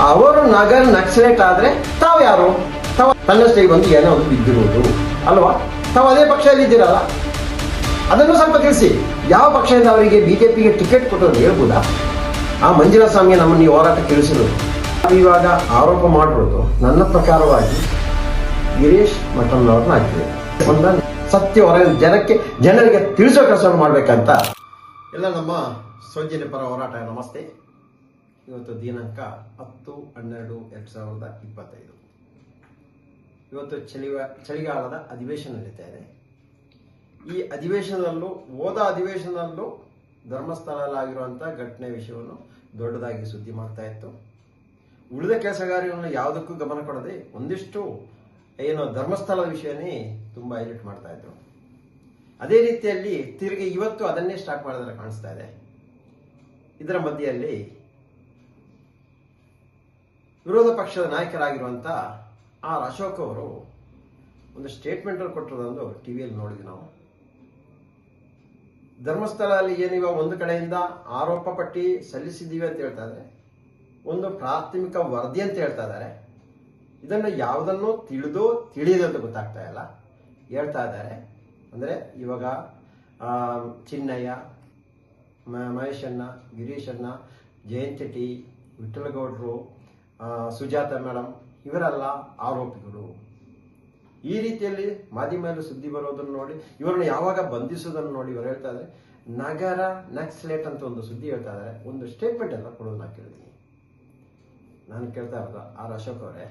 ಅವರು ನಗರ ನಕ್ಸಲೇಟ್ ಆದ್ರೆ ತಾವು ಯಾರು? ತಾವು ತನ್ನಷ್ಟೇ ಬಂದು ಏನೋ ಒಂದು ಬಿದ್ದಿರುವುದು ಅಲ್ವಾ? ತಾವು ಅದೇ ಪಕ್ಷದಲ್ಲಿ ಇದ್ದೀರಲ್ಲ ಅದನ್ನು ಸ್ವಲ್ಪ ತಿಳಿಸಿ. ಯಾವ ಪಕ್ಷದಿಂದ ಅವರಿಗೆ ಬಿಜೆಪಿಗೆ ಟಿಕೆಟ್ ಕೊಟ್ಟರು ಹೇಳ್ಬೋದಾ? ಆ ಮಂಜುನಾಥ ಸ್ವಾಮಿಗೆ ನಮ್ಮನ್ನು ಈ ಹೋರಾಟ ತಿಳಿಸಿರೋದು ಇವಾಗ ಆರೋಪ ಮಾಡಿರೋದು ನನ್ನ ಪ್ರಕಾರವಾಗಿ ಗಿರೀಶ್ ಮಠನ್ ಅವ್ರನ್ನ ಹಾಕಿದೆ. ಒಂದ ಸತ್ಯ ಹೊರ ಜನಕ್ಕೆ, ಜನರಿಗೆ ತಿಳಿಸೋ ಕೆಲಸ ಮಾಡ್ಬೇಕಂತ. ಎಲ್ಲ ನಮ್ಮ ಸೌಜನ್ಯ ಪರ ಹೋರಾಟ, ನಮಸ್ತೆ. ಇವತ್ತು ದಿನಾಂಕ ಹತ್ತು, ಹನ್ನೆರಡು, ಎರಡು ಸಾವಿರದ ಇಪ್ಪತ್ತೈದು. ಇವತ್ತು ಚಳಿವ, ಚಳಿಗಾಲದ ಅಧಿವೇಶನ ನಡೀತಾ ಇದೆ. ಈ ಅಧಿವೇಶನದಲ್ಲೂ, ಹೋದ ಅಧಿವೇಶನದಲ್ಲೂ ಧರ್ಮಸ್ಥಳದಲ್ಲಾಗಿರುವಂಥ ಘಟನೆ ವಿಷಯವನ್ನು ದೊಡ್ಡದಾಗಿ ಸುದ್ದಿ ಮಾಡ್ತಾ ಇತ್ತು. ಉಳಿದ ಕೆಲಸಗಾರಗಳನ್ನು ಯಾವುದಕ್ಕೂ ಗಮನ ಕೊಡದೆ ಒಂದಿಷ್ಟು, ಏನು ಧರ್ಮಸ್ಥಳದ ವಿಷಯನೇ ತುಂಬ ಹೈಲೈಟ್ ಮಾಡ್ತಾ ಇದ್ರು. ಅದೇ ರೀತಿಯಲ್ಲಿ ತಿರುಗಿ ಇವತ್ತು ಅದನ್ನೇ ಸ್ಟಾರ್ಟ್ ಮಾಡಿದ್ರೆ ಕಾಣಿಸ್ತಾ ಇದೆ. ಇದರ ಮಧ್ಯೆಯಲ್ಲಿ ವಿರೋಧ ಪಕ್ಷದ ನಾಯಕರಾಗಿರುವಂಥ ಆರ್ ಅಶೋಕ್ ಅವರು ಒಂದು ಸ್ಟೇಟ್ಮೆಂಟ್ ಕೊಟ್ಟಿರೋದೊಂದು ಟಿ ವಿಯಲ್ಲಿ ನೋಡಿದ್ವಿ ನಾವು. ಧರ್ಮಸ್ಥಳ ಅಲ್ಲಿ ಏನಿವ ಒಂದು ಕಡೆಯಿಂದ ಆರೋಪ ಪಟ್ಟಿ ಸಲ್ಲಿಸಿದ್ದೀವಿ ಅಂತ ಹೇಳ್ತಾ ಇದ್ದಾರೆ. ಒಂದು ಪ್ರಾಥಮಿಕ ವರದಿ ಅಂತ ಹೇಳ್ತಾ ಇದ್ದಾರೆ. ಇದನ್ನು ಯಾವುದನ್ನು ತಿಳಿದು ತಿಳಿಯದಂತ ಗೊತ್ತಾಗ್ತಾ ಇಲ್ಲ. ಹೇಳ್ತಾ ಇದ್ದಾರೆ. ಅಂದರೆ ಇವಾಗ ಚಿನ್ನಯ್ಯ ಮಹೇಶಣ್ಣ, ಗಿರೀಶಣ್ಣ, ಜಯಂತಿ ಶೆಟ್ಟಿ ವಿಠಲಗೌಡರು ಸುಜಾತ ಮೇಡಮ್ ಇವರೆಲ್ಲ ಆರೋಪಿಗಳು. ಈ ರೀತಿಯಲ್ಲಿ ಮಾಧ್ಯಮದಲ್ಲಿ ಸುದ್ದಿ ಬರೋದನ್ನು ನೋಡಿ, ಇವರನ್ನು ಯಾವಾಗ ಬಂಧಿಸೋದನ್ನು ನೋಡಿ ಇವರು ಹೇಳ್ತಾ ಇದ್ದಾರೆ ನಗರ ನಕ್ಸ್ಲೇಟ್ ಅಂತ ಒಂದು ಸುದ್ದಿ ಹೇಳ್ತಾ ಇದ್ದಾರೆ ಒಂದು ಸ್ಟೇಟ್ಮೆಂಟ್ ಎಲ್ಲ ಕೊಡೋದು ನಾನು ಕೇಳಿದ್ದೀನಿ. ನಾನು ಕೇಳ್ತಾ ಇರೋದು ಆರ್ ಅಶೋಕ್ ಅವರೇ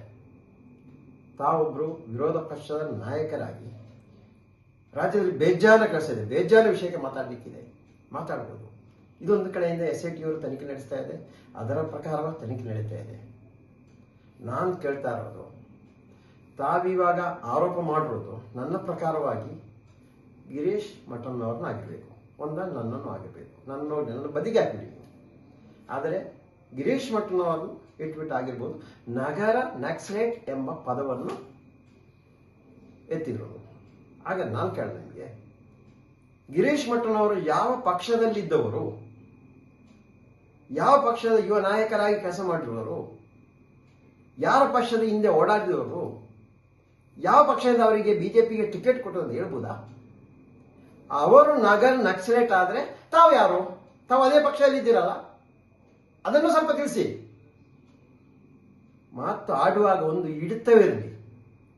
ತಾವೊಬ್ಬರು ವಿರೋಧ ಪಕ್ಷದ ನಾಯಕರಾಗಿ ರಾಜ್ಯದಲ್ಲಿ ಬೇಜಾರ ಕಳಿಸಿದೆ ಬೇಜಾರ ವಿಷಯಕ್ಕೆ ಮಾತಾಡಲಿಕ್ಕಿದೆ. ಮಾತಾಡ್ಬೋದು. ಇದೊಂದು ಕಡೆಯಿಂದ ಎಸ್ ಐ ಟಿ ಅವರು ತನಿಖೆ ನಡೆಸ್ತಾ ಇದೆ. ಅದರ ಪ್ರಕಾರವಾಗಿ ತನಿಖೆ ನಡೀತಾ ಇದೆ. ನಾನು ಕೇಳ್ತಾ ಇರೋದು, ತಾವಿವಾಗ ಆರೋಪ ಮಾಡಿರೋದು ನನ್ನ ಪ್ರಕಾರವಾಗಿ ಗಿರೀಶ್ ಮಠನವ್ರನ್ನ ಆಗಿರಬೇಕು. ಒಂದ ನನ್ನನ್ನು ಆಗಿರಬೇಕು. ನನ್ನ ನನ್ನ ಬದಿಗೆ ಹಾಕಿಬಿಡಿ ಆದರೆ ಗಿರೀಶ್ ಮಠನವ್ರನ್ನ ಇಟ್ಬಿಟ್ಟು ಆಗಿರ್ಬೋದು, ನಗರ ನಕ್ಸಲೇಟ್ ಎಂಬ ಪದವನ್ನು ಎತ್ತಿದ್ರು ಆಗ ನಾನು ಕೇಳಿದೆ ನಿಮಗೆ, ಗಿರೀಶ್ ಮಠನ್ ಅವರು ಯಾವ ಪಕ್ಷದಲ್ಲಿದ್ದವರು, ಯಾವ ಪಕ್ಷದ ಯುವ ನಾಯಕರಾಗಿ ಕೆಲಸ ಮಾಡಿರುವವರು ಯಾರ ಪಕ್ಷದ ಹಿಂದೆ ಓಡಾಡಿದವರು, ಯಾವ ಪಕ್ಷದಿಂದ ಅವರಿಗೆ ಬಿಜೆಪಿಗೆ ಟಿಕೆಟ್ ಕೊಟ್ಟರು ಹೇಳ್ಬೋದಾ? ಅವರು ನಗರ್ ನಕ್ಸಲೇಟ್ ಆದರೆ ತಾವು ಯಾರು? ತಾವು ಅದೇ ಪಕ್ಷದಲ್ಲಿ ಇದ್ದೀರಲ್ಲ? ಅದನ್ನು ಸ್ವಲ್ಪ ತಿಳಿಸಿ. ಮಾತು ಆಡುವಾಗ ಒಂದು ಹಿಡಿತವಿರಲಿ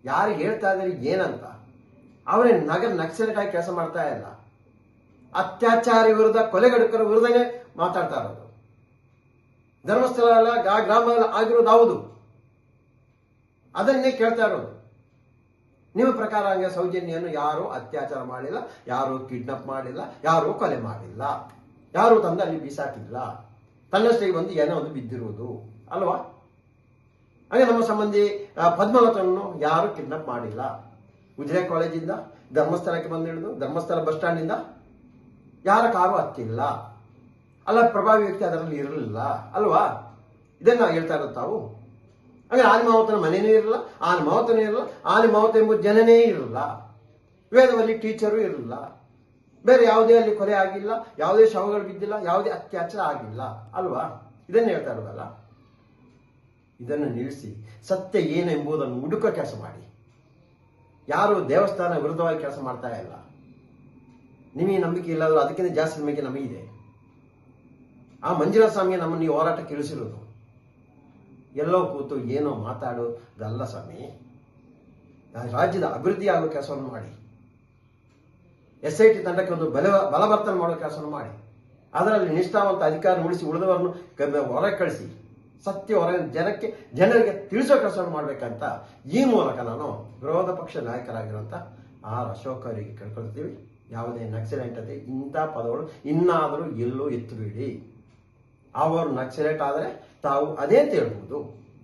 ಯಾರು ಹೇಳ್ತಾ ಇದ್ದಾರೆ ಏನಂತ? ಅವರೇ ನಗರ ನಕ್ಸಲೇಟ್ ಆಗಿ ಕೆಲಸ ಮಾಡ್ತಾ ಇಲ್ಲ. ಅತ್ಯಾಚಾರ ವಿರುದ್ಧ ಕೊಲೆಗಡುಕರ ವಿರುದ್ಧನೇ ಮಾತಾಡ್ತಾ ಇರೋದು. ಧರ್ಮಸ್ಥಳ ಗ್ರಾಮ ಆಗಿರೋದು ಹೌದು. ಅದನ್ನೇ ಕೇಳ್ತಾ ಇರೋದು. ನಿಮ್ಮ ಪ್ರಕಾರ ಹಂಗೆ ಸೌಜನ್ಯನ್ನು ಯಾರು ಅತ್ಯಾಚಾರ ಮಾಡಿಲ್ಲ, ಯಾರು ಕಿಡ್ನಾಪ್ ಮಾಡಿಲ್ಲ, ಯಾರು ಕೊಲೆ ಮಾಡಿಲ್ಲ. ಯಾರು ತಂದು ಅಲ್ಲಿ ಬೀಸಾಕಿಲ್ಲ. ತನ್ನಷ್ಟೇ ಬಂದು ಏನೋ ಒಂದು ಬಿದ್ದಿರುವುದು ಅಲ್ವಾ? ಹಾಗೆ ನಮ್ಮ ಸಂಬಂಧಿ ಪದ್ಮಾವತನನ್ನು ಯಾರೂ ಕಿಡ್ನಾಪ್ ಮಾಡಿಲ್ಲ. ಉಜಿರೆ ಕಾಲೇಜಿಂದ, ಧರ್ಮಸ್ಥಳಕ್ಕೆ ಬಂದು ಹಿಡಿದು, ಧರ್ಮಸ್ಥಳ ಬಸ್ ಸ್ಟ್ಯಾಂಡಿಂದ ಯಾರ ಕಾರು ಹತ್ತಿಲ್ಲ. ಅಲ್ಲ, ಪ್ರಭಾವಿ ವ್ಯಕ್ತಿ ಅದರಲ್ಲಿ ಇರಲಿಲ್ಲ. ಅಲ್ವಾ? ಇದನ್ನ ಹೇಳ್ತಾ ಇರೋದು ತಾವು. ಹಾಗೆ ಆನೆ ಮಾವತನ ಮನೆಯೂ ಇರಲ್ಲ ಆನೆ ಮಾವತನೂ ಇರಲ್ಲ ಆನೆ ಮಾವತ ಎಂಬ ಜನನೇ ಇರಲ್ಲ. ವೇದವಲ್ಲಿ ಟೀಚರು ಇರಲ್ಲ. ಬೇರೆ ಯಾವುದೇ ಅಲ್ಲಿ ಕೊಲೆ ಆಗಿಲ್ಲ, ಯಾವುದೇ ಶವಗಳು ಬಿದ್ದಿಲ್ಲ, ಯಾವುದೇ ಅತ್ಯಾಚಾರ ಆಗಿಲ್ಲ. ಅಲ್ವಾ? ಇದನ್ನು ಹೇಳ್ತಾ ಇರೋದಲ್ಲ? ಇದನ್ನು ನಿಲ್ಲಿಸಿ. ಸತ್ಯ ಏನು ಎಂಬುದನ್ನು ಹುಡುಕ ಕೆಲಸ ಮಾಡಿ. ಯಾರು ದೇವಸ್ಥಾನ ವಿರುದ್ಧವಾಗಿ ಕೆಲಸ ಮಾಡ್ತಾ ಇಲ್ಲ. ನಿಮಗೆ ನಂಬಿಕೆ ಇಲ್ಲ ಅದಕ್ಕಿಂತ ಜಾಸ್ತಿ ನಂಬಿಕೆ ನಮಗಿದೆ. ಆ ಮಂಜುನಾಥ ಸ್ವಾಮಿಗೆ ನಮ್ಮನ್ನು ಈ ಹೋರಾಟಕ್ಕೆ ಇಳಿಸಿರೋದು. ಎಲ್ಲೋ ಕೂತು ಏನೋ ಮಾತಾಡೋದಲ್ಲ ಸ್ವಾಮಿ. ಆ ರಾಜ್ಯದ ಅಭಿವೃದ್ಧಿ ಆಗೋ ಕೆಲಸವನ್ನು ಮಾಡಿ. ಎಸ್ ಐ ಟಿ ತಂಡಕ್ಕೆ ಒಂದು ಬಲ ಬಲವರ್ತನೆ ಮಾಡೋ ಕೆಲಸವನ್ನು ಮಾಡಿ. ಅದರಲ್ಲಿ ನಿಷ್ಠಾವಂತ ಅಧಿಕಾರ ಉಳಿಸಿ ಉಳಿದವರನ್ನು ಹೊರಗೆ ಕಳಿಸಿ. ಸತ್ಯ ಹೊರ ಜನಕ್ಕೆ, ಜನರಿಗೆ ತಿಳಿಸೋ ಕೆಲಸವನ್ನು ಮಾಡಬೇಕಂತ ಈ ಮೂಲಕ ನಾನು ವಿರೋಧ ಪಕ್ಷ ನಾಯಕರಾಗಿರುವಂಥ ಆರ್ ಅಶೋಕ್ ಅವರಿಗೆ ಕೇಳ್ಕೊಳ್ತೀವಿ. ಯಾವುದೇ ನಕ್ಸಲೆಂಟ್ ಅದೇ ಇಂಥ ಪದಗಳು ಇನ್ನಾದರೂ ಎಲ್ಲೂ ಎತ್ತಿಬಿಡಿ. ಅವರು ನಕ್ಸಲೈಟ್ ಆದರೆ ತಾವು ಅದೇ ಅಂತ ಹೇಳ್ಬೋದು.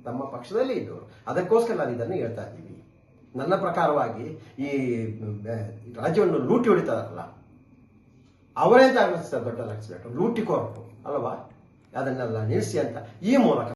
ತಮ್ಮ ಪಕ್ಷದಲ್ಲಿ ಇದ್ದವರು. ಅದಕ್ಕೋಸ್ಕರ ನಾನು ಇದನ್ನು ಹೇಳ್ತಾ ಇದ್ದೀನಿ. ನನ್ನ ಪ್ರಕಾರವಾಗಿ ಈ ರಾಜ್ಯವನ್ನು ಲೂಟಿ ಹೊಡಿತಾರಲ್ಲ, ಅವರೇ ಅಂತ ದೊಡ್ಡ ಲಕ್ಷ ಲೂಟಿ ಕೊರಟು ಅಲ್ವಾ? ಅದನ್ನೆಲ್ಲ ನಿಲ್ಲಿಸಿ ಅಂತ ಈ ಮೂಲಕ